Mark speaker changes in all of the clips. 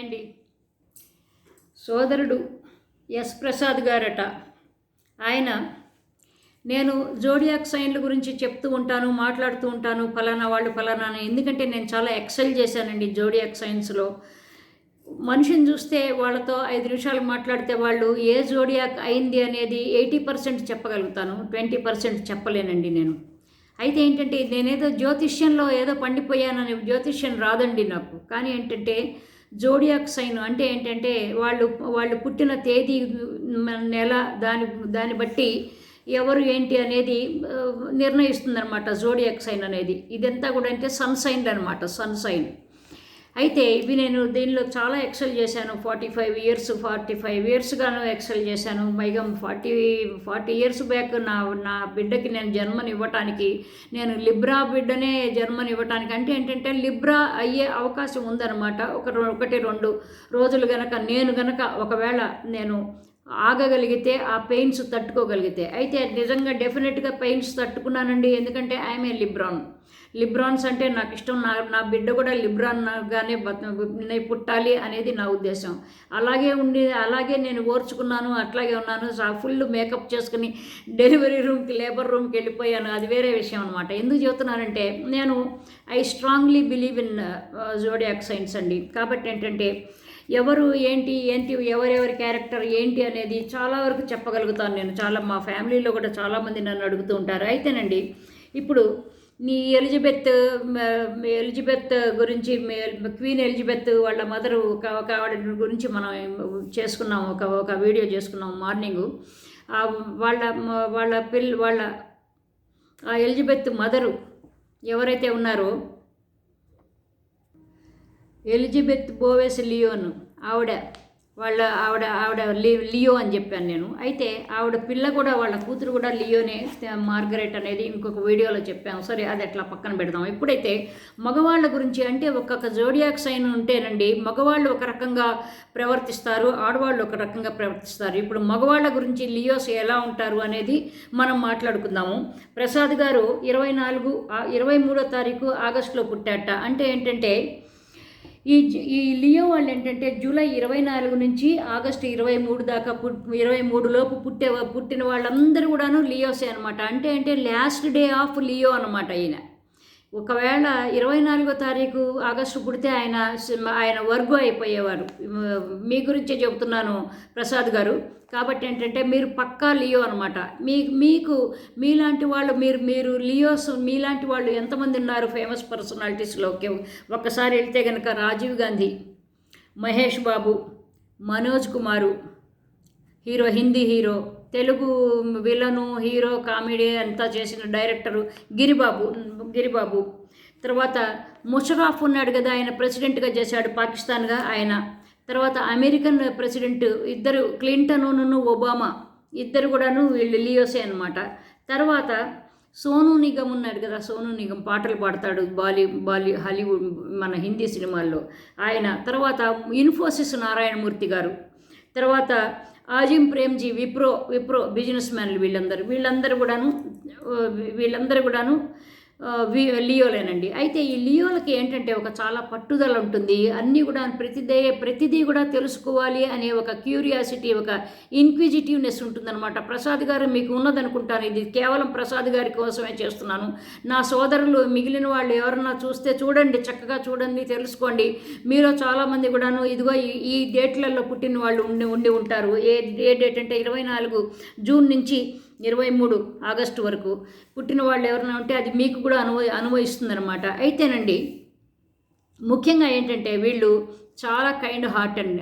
Speaker 1: అండి సోదరుడు ఎస్ ప్రసాద్ గారట. ఆయన నేను జోడియాక్ సైన్ల గురించి చెప్తూ ఉంటాను మాట్లాడుతూ ఉంటాను ఫలానా వాళ్ళు ఫలానా ఎందుకంటే నేను చాలా ఎక్సెల్ చేశానండి జోడియాక్ సైన్స్లో. మనిషిని చూస్తే వాళ్ళతో ఐదు నిమిషాలు మాట్లాడితే వాళ్ళు ఏ జోడియాక్ అయింది అనేది ఎయిటీ పర్సెంట్ చెప్పగలుగుతాను ట్వంటీ పర్సెంట్ చెప్పలేనండి నేను. అయితే ఏంటంటే నేనేదో జ్యోతిష్యంలో ఏదో పండిపోయానని జ్యోతిష్యం రాదండి నాకు. కానీ ఏంటంటే జోడియాక్ సైన్ అంటే ఏంటంటే వాళ్ళు వాళ్ళు పుట్టిన తేదీ నెల దాని దాన్ని బట్టి ఎవరు ఏంటి అనేది నిర్ణయిస్తుందన్నమాట జోడియాక్ సైన్ అనేది. ఇదంతా కూడా అంటే సన్ సైన్ అనమాట సన్ సైన్. అయితే ఇవి నేను దీనిలో చాలా ఎక్సెల్ చేశాను. Forty five years forty five ఇయర్స్గాను excel చేశాను. పైగా ఫార్టీ ఫార్టీ ఇయర్స్ బ్యాక్ నా నా బిడ్డకి నేను జన్మనివ్వటానికి నేను లిబ్రా బిడ్డనే జన్మనివ్వటానికి అంటే ఏంటంటే లిబ్రా అయ్యే అవకాశం ఉందన్నమాట. ఒక ఒకటి రెండు రోజులు గనక నేను గనక ఒకవేళ నేను ఆగగలిగితే ఆ పెయిన్స్ తట్టుకోగలిగితే. అయితే నిజంగా డెఫినెట్గా పెయిన్స్ తట్టుకున్నానండి. ఎందుకంటే ఐఎమ్ ఏ లిబ్రాన్. లిబ్రాన్స్ అంటే నాకు ఇష్టం నా నా బిడ్డ కూడా లిబ్రాన్గానే నేను పుట్టాలి అనేది నా ఉద్దేశం. అలాగే ఉండి అలాగే నేను ఓర్చుకున్నాను అట్లాగే ఉన్నాను ఫుల్ మేకప్ చేసుకుని డెలివరీ రూమ్కి లేబర్ రూమ్కి వెళ్ళిపోయాను. అది వేరే విషయం అనమాట ఎందుకు చెబుతున్నానంటే నేను I strongly believe in zodiac signs అండి. కాబట్టి ఏంటంటే ఎవరు ఏంటి ఏంటి ఎవరెవరి క్యారెక్టర్ ఏంటి అనేది చాలా వరకు చెప్పగలుగుతాను నేను. చాలా మా ఫ్యామిలీలో కూడా చాలామంది నన్ను అడుగుతూ ఉంటారు. అయితేనండి ఇప్పుడు నీ ఎలిజబెత్ ఎలిజబెత్ గురించి క్వీన్ ఎలిజబెత్ వాళ్ళ మదరు ఒక ఒక ఆవిడ గురించి మనం చేసుకున్నాం ఒక ఒక వీడియో చేసుకున్నాం మార్నింగు. వాళ్ళ వాళ్ళ పిల్ వాళ్ళ ఆ ఎలిజబెత్ మదరు ఎవరైతే ఉన్నారో ఎలిజబెత్ బోవెస్ లియోన్ ఆవిడ వాళ్ళ ఆవిడ ఆవిడ లి లియో అని చెప్పాను నేను. అయితే ఆవిడ పిల్ల కూడా వాళ్ళ కూతురు కూడా లియోనే మార్గరెట్ అనేది ఇంకొక వీడియోలో చెప్పాము. సరే అది అట్లా పక్కన పెడదాం. ఇప్పుడైతే మగవాళ్ళ గురించి అంటే ఒక్కొక్క జోడియాక్ సైన్ ఉంటేనండి మగవాళ్ళు ఒక రకంగా ప్రవర్తిస్తారు ఆడవాళ్ళు ఒక రకంగా ప్రవర్తిస్తారు. ఇప్పుడు మగవాళ్ళ గురించి లియోస్ ఎలా ఉంటారు అనేది మనం మాట్లాడుకుందాము. ప్రసాద్ గారు ఇరవై నాలుగు ఇరవై మూడో తారీఖు ఆగస్టులో పుట్టాట. అంటే ఏంటంటే ఈ ఈ లియో వాళ్ళు ఏంటంటే జూలై ఇరవై నాలుగు నుంచి ఆగస్టు ఇరవై మూడు దాకా పుట్ ఇరవై మూడు లోపు పుట్టే పుట్టిన వాళ్ళందరూ కూడాను లియోసే అనమాట అంటే అంటే లాస్ట్ డే ఆఫ్ లియో అనమాట ఈయన. ఒకవేళ ఇరవై నాలుగో తారీఖు ఆగస్టు పుడితే ఆయన ఆయన వర్గు అయిపోయేవారు. మీ గురించే చెబుతున్నాను ప్రసాద్ గారు. కాబట్టి ఏంటంటే మీరు పక్కా లియో అనమాట మీ మీకు మీలాంటి వాళ్ళు మీరు మీరు లియోస్ మీలాంటి వాళ్ళు ఎంతమంది ఉన్నారు ఫేమస్ పర్సనాలిటీస్లోకి ఒక్కసారి వెళ్తే కనుక Rajiv Gandhi Mahesh Babu Manoj Kumar hero Hindi hero Telugu villain hero comedy అంతా చేసిన డైరెక్టరు గిరిబాబు గిరిబాబు. తర్వాత ముషరాఫ్ ఉన్నాడు కదా ఆయన ప్రెసిడెంట్గా చేశాడు పాకిస్తాన్గా ఆయన. తర్వాత అమెరికన్ ప్రెసిడెంట్ ఇద్దరు క్లింటన్ను ఒబామా. ఇద్దరు కూడాను వీళ్ళు లియోసే అనమాట తర్వాత సోను నిగమ్ ఉన్నాడు కదా సోను నిగమ్ పాటలు పాడతాడు బాలీ బాలీ హాలీవుడ్ మన హిందీ సినిమాల్లో. ఆయన తర్వాత ఇన్ఫోసిస్ నారాయణమూర్తి గారు. తర్వాత ఆజిం ప్రేమ్జీ విప్రో విప్రో బిజినెస్ మ్యాన్లు వీళ్ళందరూ. వీళ్ళందరూ కూడాను వీళ్ళందరూ కూడాను లియోలేనండి. అయితే ఈ లియోలకి ఏంటంటే ఒక చాలా పట్టుదల ఉంటుంది. అన్నీ కూడా ప్రతిదే ప్రతిదీ కూడా తెలుసుకోవాలి అనే ఒక క్యూరియాసిటీ ఒక ఇన్క్విజిటివ్నెస్ ఉంటుందన్నమాట. ప్రసాద్ గారు మీకు ఉన్నదనుకుంటాను. ఇది కేవలం ప్రసాద్ గారి కోసమే చేస్తున్నాను. నా సోదరులు మిగిలిన వాళ్ళు ఎవరన్నా చూస్తే చూడండి చక్కగా చూడండి తెలుసుకోండి. మీలో చాలామంది కూడాను ఇదిగో ఈ ఈ డేట్లలో పుట్టిన వాళ్ళు ఉండి ఉండి ఉంటారు. ఏ ఏ డేట్ అంటే ఇరవై నాలుగు జూన్ నుంచి ఇరవై మూడు ఆగస్టు వరకు. పుట్టిన వాళ్ళు ఎవరైనా ఉంటే అది మీకు కూడా అనుభవ అనుభవిస్తుందన్నమాట అయితేనండి ముఖ్యంగా ఏంటంటే వీళ్ళు చాలా kind heart and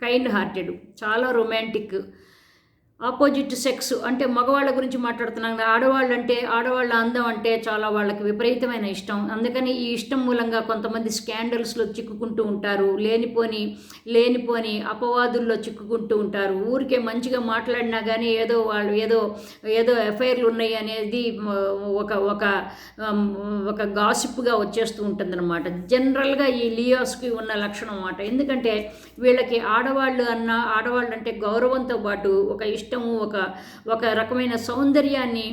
Speaker 1: kind hearted చాలా రొమాంటిక్ ఆపోజిట్ సెక్స్ అంటే మగవాళ్ళ గురించి మాట్లాడుతున్నాం కదా ఆడవాళ్ళు అంటే ఆడవాళ్ళ అందం అంటే చాలా వాళ్ళకి విపరీతమైన ఇష్టం. అందుకని ఈ ఇష్టం మూలంగా కొంతమంది స్కాండల్స్లో చిక్కుకుంటూ ఉంటారు లేనిపోని లేనిపోని అపవాదుల్లో చిక్కుకుంటూ ఉంటారు. ఊరికే మంచిగా మాట్లాడినా కానీ ఏదో వాళ్ళు ఏదో ఏదో ఎఫ్ఐఆర్లు ఉన్నాయి అనేది ఒక ఒక ఒక గాసిప్గా వచ్చేస్తూ ఉంటుందన్నమాట. జనరల్గా ఈ లియోస్కి ఉన్న లక్షణం అన్నమాట. ఎందుకంటే వీళ్ళకి ఆడవాళ్ళు అన్న ఆడవాళ్ళు అంటే గౌరవంతో పాటు ఒక ఇష్టం ఇష్టము ఒక ఒక రకమైన సౌందర్యాన్ని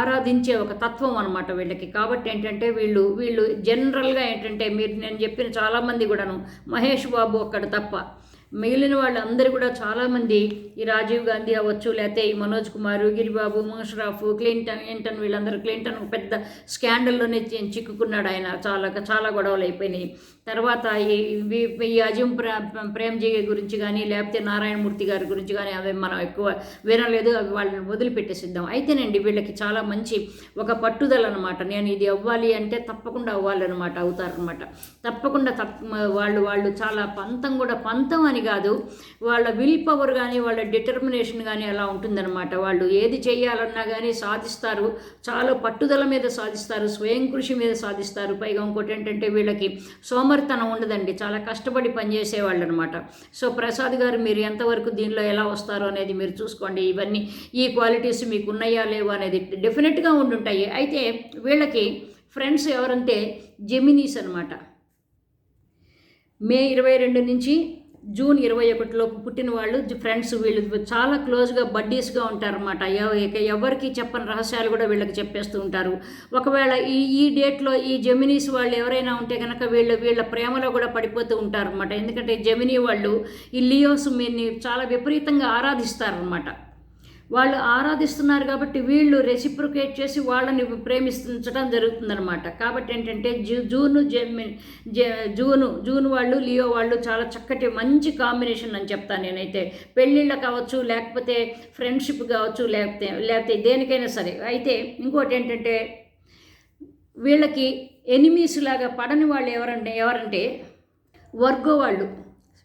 Speaker 1: ఆరాధించే ఒక తత్వం అనమాట వీళ్ళకి. కాబట్టి ఏంటంటే వీళ్ళు వీళ్ళు జనరల్గా ఏంటంటే మీరు నేను చెప్పిన చాలామంది కూడాను మహేష్ బాబు ఒక్కడు తప్ప మిగిలిన వాళ్ళందరూ కూడా చాలామంది ఈ రాజీవ్ గాంధీ అవ్వచ్చు లేకపోతే ఈ మనోజ్ కుమార్ గిరిబాబు ముషరాఫ్ క్లింటన్ క్లింటన్ వీళ్ళందరూ. క్లింటన్ ఒక పెద్ద స్కాండల్లోనే చిక్కుకున్నాడు ఆయన. చాలా చాలా గొడవలు అయిపోయినాయి. తర్వాత ఈ వి- ఈ అజిం ప్రేమ్జీ గురించి కానీ లేకపోతే నారాయణమూర్తి గారి గురించి కానీ అవి మనం ఎక్కువ వినలేదు. అవి వాళ్ళని వదిలిపెట్టేసిద్దాం. అయితేనండి వీళ్ళకి చాలా మంచి ఒక పట్టుదల అనమాట నేను ఇది అవ్వాలి అంటే తప్పకుండా అవ్వాలన్నమాట అవుతారనమాట తప్పకుండా తప్ప వాళ్ళు వాళ్ళు చాలా పంతం కూడా పంతం అని కాదు. వాళ్ళ విల్ పవర్ కానీ వాళ్ళ డిటర్మినేషన్ కానీ అలా ఉంటుందన్నమాట. వాళ్ళు ఏది చేయాలన్నా కానీ సాధిస్తారు. చాలా పట్టుదల మీద సాధిస్తారు. స్వయం కృషి మీద సాధిస్తారు. పైగా ఇంకోటి ఏంటంటే వీళ్ళకి సోమరితనం ఉండదండి. చాలా కష్టపడి పనిచేసేవాళ్ళు అనమాట సో ప్రసాద్ గారు మీరు ఎంతవరకు దీనిలో ఎలా వస్తారో అనేది మీరు చూసుకోండి. ఇవన్నీ ఈ క్వాలిటీస్ మీకు ఉన్నాయా లేవా అనేది డెఫినెట్గా ఉండుంటాయి. అయితే వీళ్ళకి ఫ్రెండ్స్ ఎవరంటే జెమినీస్ అనమాట మే ఇరవై రెండు నుంచి జూన్ ఇరవై ఒకటిలోపు పుట్టిన వాళ్ళు ఫ్రెండ్స్ వీళ్ళు చాలా క్లోజ్గా బడ్డీస్గా ఉంటారన్నమాట. ఎవరికి చెప్పని రహస్యాలు కూడా వీళ్ళకి చెప్పేస్తూ ఉంటారు. ఒకవేళ ఈ ఈ డేట్లో ఈ జెమినీస్ వాళ్ళు ఎవరైనా ఉంటే కనుక వీళ్ళు వీళ్ళ ప్రేమలో కూడా పడిపోతూ ఉంటారన్నమాట. ఎందుకంటే జెమినీ వాళ్ళు ఈ లియోస్ మీన్ని చాలా విపరీతంగా ఆరాధిస్తారనమాట వాళ్ళు ఆరాధిస్తున్నారు కాబట్టి వీళ్ళు రెసిప్రికేట్ చేసి వాళ్ళని ప్రేమించడం జరుగుతుందనమాట కాబట్టి ఏంటంటే జూ జూను జెమి జూను జూన్ వాళ్ళు లియో వాళ్ళు చాలా చక్కటి మంచి కాంబినేషన్ అని చెప్తాను నేనైతే. పెళ్ళిళ్ళ కావచ్చు లేకపోతే ఫ్రెండ్షిప్ కావచ్చు లేకపోతే లేకపోతే దేనికైనా సరే. అయితే ఇంకోటి ఏంటంటే వీళ్ళకి ఎనిమీస్ లాగా పడని వాళ్ళు ఎవరంటే ఎవరంటే వర్గో వాళ్ళు.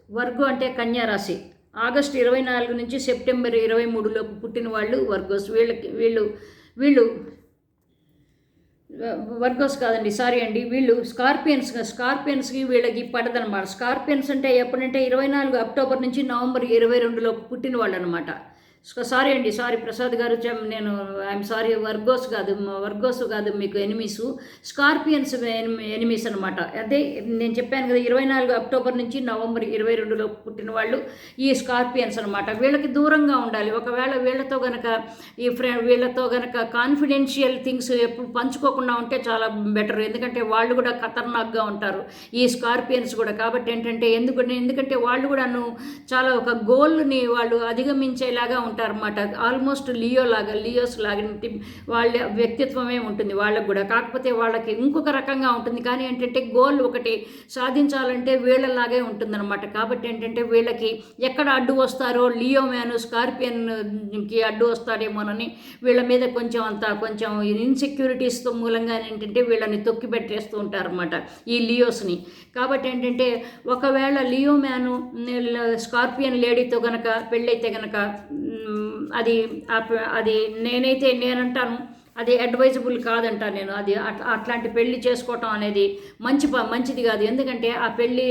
Speaker 1: వర్గో అంటే కన్యారాశి. ఆగస్టు ఇరవై నాలుగు నుంచి సెప్టెంబర్ ఇరవై మూడులోపు పుట్టిన వాళ్ళు వర్గోస్ వీళ్ళకి వీళ్ళు వీళ్ళు వర్గోస్ కాదండి సారీ అండి వీళ్ళు స్కార్పియన్స్ స్కార్పియన్స్కి వీళ్ళకి పడదనమాట స్కార్పియన్స్ అంటే ఎప్పుడంటే ఇరవై నాలుగు అక్టోబర్ నుంచి నవంబర్ ఇరవై రెండులోపు పుట్టిన వాళ్ళు అనమాట సారీ అండి సారీ. ప్రసాద్ గారు నేను ఐఎమ్ సారీ వర్గోస్ కాదు వర్గోస్ కాదు మీకు ఎనిమీసు. స్కార్పియన్స్ ఎనిమీస్ అనమాట అదే నేను చెప్పాను కదా ఇరవై నాలుగు అక్టోబర్ నుంచి నవంబర్ ఇరవై రెండులో పుట్టిన వాళ్ళు ఈ స్కార్పియన్స్ అనమాట వీళ్ళకి దూరంగా ఉండాలి. ఒకవేళ వీళ్ళతో గనక ఈ ఫ్రెండ్ వీళ్ళతో గనక కాన్ఫిడెన్షియల్ థింగ్స్ ఎప్పుడు పంచుకోకుండా ఉంటే చాలా బెటర్. ఎందుకంటే వాళ్ళు కూడా ఖతర్నాక్గా ఉంటారు ఈ స్కార్పియన్స్ కూడా. కాబట్టి ఏంటంటే ఎందుకంటే ఎందుకంటే వాళ్ళు కూడాను చాలా ఒక గోల్ని వాళ్ళు అధిగమించేలాగా ఉంటారన్నమాట. ఆల్మోస్ట్ లియో లాగా లియోస్ లాగా వాళ్ళ వ్యక్తిత్వమే ఉంటుంది వాళ్ళకు కూడా. కాకపోతే వాళ్ళకి ఇంకొక రకంగా ఉంటుంది. కానీ ఏంటంటే గోల్ ఒకటి సాధించాలంటే వీళ్ళలాగే ఉంటుందన్నమాట. కాబట్టి ఏంటంటే వీళ్ళకి ఎక్కడ అడ్డు వస్తారో లియో మ్యాన్ స్కార్పియన్కి అడ్డు వస్తారేమోనని వీళ్ళ మీద కొంచెం అంత కొంచెం ఇన్సెక్యూరిటీస్తో మూలంగా ఏంటంటే వీళ్ళని తొక్కి పెట్టేస్తూ ఉంటారన్నమాట ఈ లియోస్ని. కాబట్టి ఏంటంటే ఒకవేళ లియో మ్యాను స్కార్పియన్ లేడీతో కనుక పెళ్ళైతే కనుక అది అది నేనైతే నేనంటాను. అది అడ్వైజబుల్ కాదంట నేను. అది అట్లా అట్లాంటి పెళ్ళి చేసుకోవటం అనేది మంచి మంచిది కాదు. ఎందుకంటే ఆ పెళ్ళి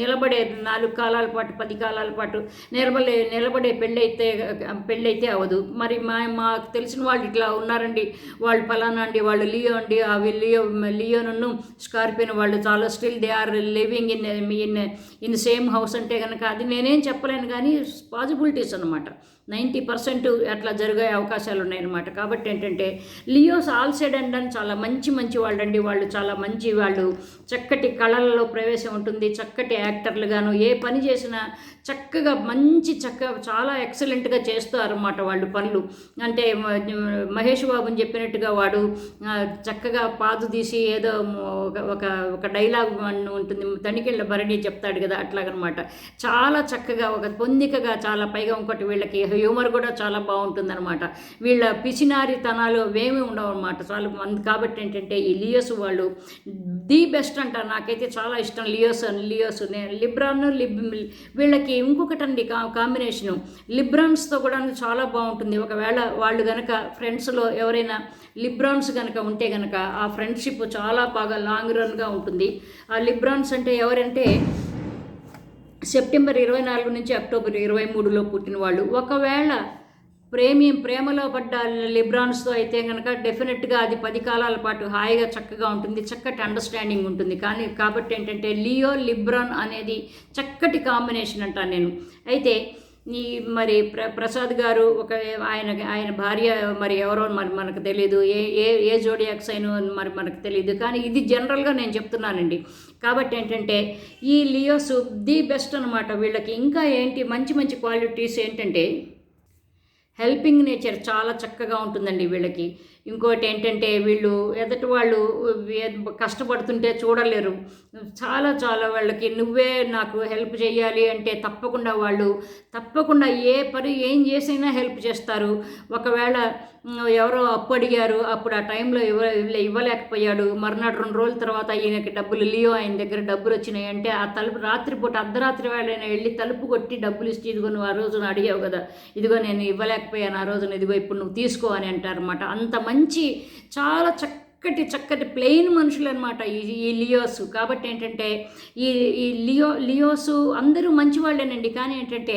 Speaker 1: నిలబడే నాలుగు కాలాల పాటు పది కాలాల పాటు నిలబడే నిలబడే పెళ్ళి అయితే పెళ్ళి అయితే అవ్వదు. మరి మా మాకు తెలిసిన వాళ్ళు ఇట్లా ఉన్నారండి. వాళ్ళు పలానా అండి వాళ్ళు లియో అండి. అవి లియో లియోను స్కార్పియన్ వాళ్ళు చాలా still they are living in in in same house అంటే కనుక అది నేనేం చెప్పలేను కానీ పాసిబిలిటీస్ అనమాట నైంటీ పర్సెంట్ అట్లా జరిగే అవకాశాలు ఉన్నాయన్నమాట. కాబట్టి ఏంటంటే లియోస్ ఆల్సైడ్ అండ్ అని చాలా మంచి మంచి వాళ్ళు అండి. వాళ్ళు చాలా మంచి వాళ్ళు. చక్కటి కళలలో ప్రవేశం ఉంటుంది. చక్కటి యాక్టర్లుగాను ఏ పని చేసినా చక్కగా మంచి చక్క చాలా ఎక్సలెంట్గా చేస్తారన్నమాట వాళ్ళు పనులు. అంటే మహేష్ బాబుని చెప్పినట్టుగా వాడు చక్కగా పాదు తీసి ఏదో ఒక ఒక ఒక డైలాగ్ ఉంటుంది. తనికెళ్ళ భరణి చెప్తాడు కదా అట్లాగనమాట. చాలా చక్కగా ఒక పొందికగా చాలా పైగా ఇంకోటి వీళ్ళకి హ్యూమర్ కూడా చాలా బాగుంటుందన్నమాట. వీళ్ళ పిసినారితనాలు అవేమీ ఉండవు అనమాట చాలా మంది కాబట్టి ఏంటంటే ఈ లియోస్ వాళ్ళు ది బెస్ట్ అంటారు నాకైతే చాలా ఇష్టం లియోస్ అని. లియోస్ నేను లిబ్రాన్ లిబ్ వీళ్ళకి ఇంకొకటండి కా కాంబినేషను. లిబ్రాన్స్తో కూడా చాలా బాగుంటుంది. ఒకవేళ వాళ్ళు కనుక ఫ్రెండ్స్లో ఎవరైనా లిబ్రాన్స్ కనుక ఉంటే కనుక ఆ ఫ్రెండ్షిప్ చాలా బాగా లాంగ్ రన్గా ఉంటుంది. ఆ లిబ్రాన్స్ అంటే ఎవరంటే సెప్టెంబర్ ఇరవై నాలుగు నుంచి అక్టోబర్ ఇరవై మూడులో పుట్టిన వాళ్ళు ఒకవేళ ప్రేమి ప్రేమలో పడ్డ లిబ్రాన్స్తో అయితే కనుక డెఫినెట్గా అది పది కాలాల పాటు హాయిగా చక్కగా ఉంటుంది. చక్కటి అండర్స్టాండింగ్ ఉంటుంది. కానీ కాబట్టి ఏంటంటే లియో లిబ్రాన్ అనేది చక్కటి కాంబినేషన్ అంటాను నేను. అయితే ఈ మరి ప్ర ప్రసాద్ గారు ఒక ఆయన ఆయన భార్య మరి ఎవరో మరి మనకు తెలియదు ఏ ఏ ఏ జోడియాక్ సైన్ మరి మనకు తెలియదు కానీ ఇది జనరల్గా నేను చెప్తున్నానండి. కాబట్టి ఏంటంటే ఈ లియోస్ ది బెస్ట్ అనమాట వీళ్ళకి ఇంకా ఏంటి మంచి మంచి క్వాలిటీస్ ఏంటంటే హెల్పింగ్ నేచర్ చాలా చక్కగా ఉంటుందండి వీళ్ళకి. ఇంకోటి ఏంటంటే వీళ్ళు ఎదటి వాళ్ళు కష్టపడుతుంటే చూడలేరు. చాలా చాలా వాళ్ళకి నువ్వే నాకు హెల్ప్ చేయాలి అంటే తప్పకుండా వాళ్ళు తప్పకుండా ఏ పని ఏం చేసైనా హెల్ప్ చేస్తారు. ఒకవేళ ఎవరో అప్పు అడిగారు. అప్పుడు ఆ టైంలో ఇవ్వ ఇవ్వలేకపోయాడు. మర్నాడు రెండు రోజుల తర్వాత ఈయనకి డబ్బులు లియో ఆయన దగ్గర డబ్బులు వచ్చినాయి అంటే ఆ తలుపు రాత్రిపూట అర్ధరాత్రి వేళైనా వెళ్ళి తలుపు కొట్టి డబ్బులు ఇచ్చి ఇదిగో నువ్వు ఆ రోజున అడిగావు కదా ఇదిగో నేను ఇవ్వలేకపోయాను ఆ రోజున ఇదిగో ఇప్పుడు నువ్వు తీసుకో అని అంటారనమాట అంత మంచి చాలా చక్కటి చక్కటి ప్లెయిన్ మనుషులు అనమాట ఈ ఈ లియోస్. కాబట్టి ఏంటంటే ఈ ఈ లియో లియోస్ అందరూ మంచి వాళ్ళేనండి. కానీ ఏంటంటే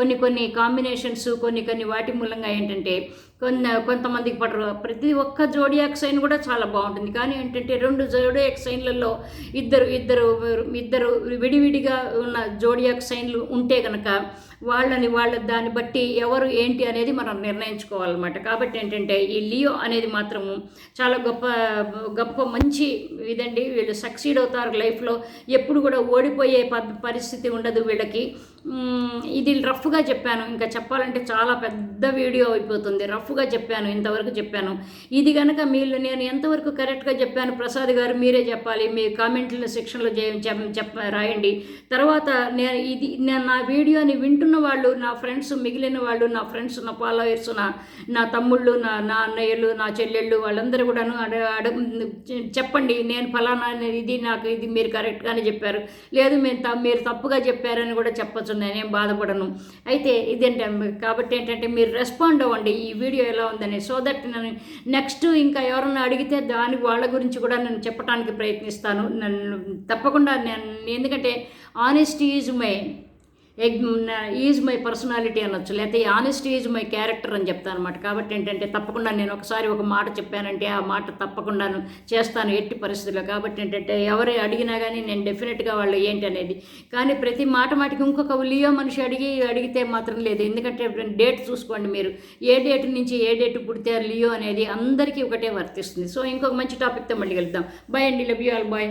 Speaker 1: కొన్ని కొన్ని కాంబినేషన్స్ కొన్ని కొన్ని వాటి మూలంగా ఏంటంటే కొన్ని కొంతమందికి పడరు. ప్రతి ఒక్క జోడియాక్ సైన్ కూడా చాలా బాగుంటుంది. కానీ ఏంటంటే రెండు జోడియాక్ సైన్లలో ఇద్దరు ఇద్దరు ఇద్దరు విడివిడిగా ఉన్న జోడియాక్ సైన్లు ఉంటే కనుక వాళ్ళని వాళ్ళ దాన్ని బట్టి ఎవరు ఏంటి అనేది మనం నిర్ణయించుకోవాలన్నమాట. కాబట్టి ఏంటంటే ఈ లియో అనేది మాత్రము చాలా గొప్ప గొప్ప మంచి ఇదండి. వీళ్ళు సక్సీడ్ అవుతారు లైఫ్లో. ఎప్పుడు కూడా ఓడిపోయే ప- పరిస్థితి ఉండదు వీళ్ళకి. ఇది రఫ్గా చెప్పాను. ఇంకా చెప్పాలంటే చాలా పెద్ద వీడియో అయిపోతుంది. రఫ్గా చెప్పాను ఇంతవరకు చెప్పాను. ఇది కనుక మీరు నేను ఎంతవరకు కరెక్ట్గా చెప్పాను ప్రసాద్ గారు మీరే చెప్పాలి. మీ కామెంట్ల సెక్షన్లో చెప్ప రాయండి. తర్వాత నేను ఇది నేను నా వీడియోని వింటున్న వాళ్ళు నా ఫ్రెండ్స్ మిగిలిన వాళ్ళు నా ఫ్రెండ్స్ నా ఫాలోయర్స్ నా నా తమ్ముళ్ళు నా నా అన్నయ్యలు నా చెల్లెళ్ళు వాళ్ళందరూ కూడాను అడ చెప్పండి. నేను ఫలానా ఇది నాకు ఇది మీరు కరెక్ట్గానే చెప్పారు. లేదు మేము త- మీరు తప్పుగా చెప్పారని కూడా చెప్పొచ్చు. నేను బాధపడను. అయితే ఇదేంటే కాబట్టి ఏంటంటే మీరు రెస్పాండ్ అవ్వండి. ఈ వీడియో ఎలా ఉందని సో దట్ నేను నెక్స్ట్ ఇంకా ఎవరన్నా అడిగితే దాని వాళ్ళ గురించి కూడా నేను చెప్పడానికి ప్రయత్నిస్తాను. నన్ను తప్పకుండా నేను ఎందుకంటే honesty is my is my personality అనొచ్చు. లేకపోతే ఆనెస్టీ ఈజ్ మై క్యారెక్టర్ అని చెప్తాను అనమాట కాబట్టి ఏంటంటే తప్పకుండా నేను ఒకసారి ఒక మాట చెప్పానంటే ఆ మాట తప్పకుండా చేస్తాను ఎట్టి పరిస్థితుల్లో. కాబట్టి ఏంటంటే ఎవరు అడిగినా కానీ నేను డెఫినెట్గా వాళ్ళు ఏంటి అనేది. కానీ ప్రతి మాట మాటికి ఇంకొక లియో మనిషి అడిగి అడిగితే మాత్రం లేదు. ఎందుకంటే డేట్ చూసుకోండి మీరు. ఏ డేట్ నుంచి ఏ డేట్ పుడితే లియో అనేది అందరికీ ఒకటే వర్తిస్తుంది. సో ఇంకొక మంచి టాపిక్తో మళ్ళీ కలుద్దాం. బాయ్ అండి. Love you all bye